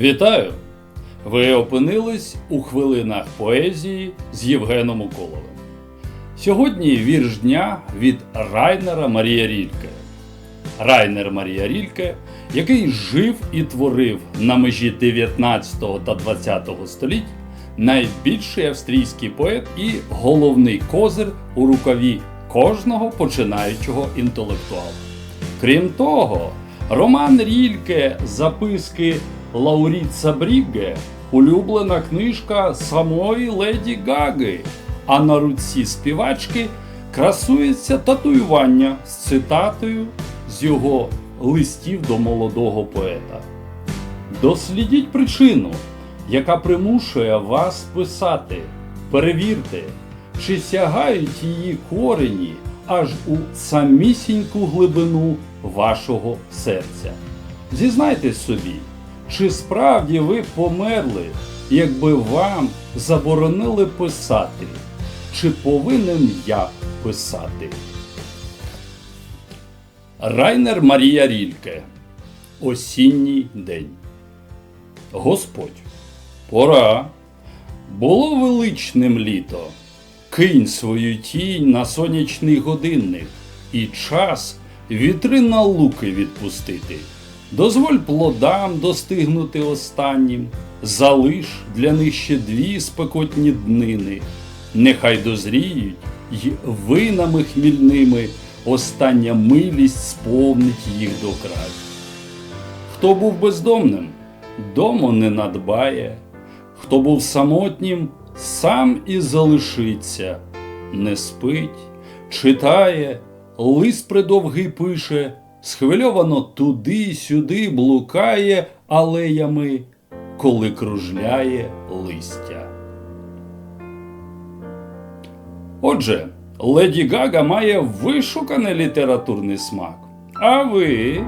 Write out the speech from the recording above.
Вітаю! Ви опинились у хвилинах поезії з Євгеном Уколовим. Сьогодні вірш дня від Райнера Марія Рільке. Райнер Марія Рільке, який жив і творив на межі 19 та 20 століть, найбільший австрійський поет і головний козир у рукаві кожного починаючого інтелектуала. Крім того, Роман Рільке записки Лауріца Брігге улюблена книжка самої Леді Гаги, а на руці співачки красується татуювання з цитатою з його листів до молодого поета. Дослідіть причину, яка примушує вас писати. Перевірте, чи сягають її корені аж у самісіньку глибину вашого серця. Зізнайтесь собі, чи справді ви померли, якби вам заборонили писати? Чи повинен я писати? Райнер Марія Рільке. Осінній день. Господь, пора. Було величним літо. Кинь свою тінь на сонячний годинник і час вітри на луки відпустити. Дозволь плодам достигнути останнім, залиш для них ще дві спекотні днини. Нехай дозріють й винами хмільними. Остання милість сповнить їх до краю. Хто був бездомним, дому не надбає, хто був самотнім, сам і залишиться, не спить, читає, лист придовгий пише, схвильовано туди-сюди блукає алеями, коли кружляє листя. Отже, Леді Гага має вишуканий літературний смак. А ви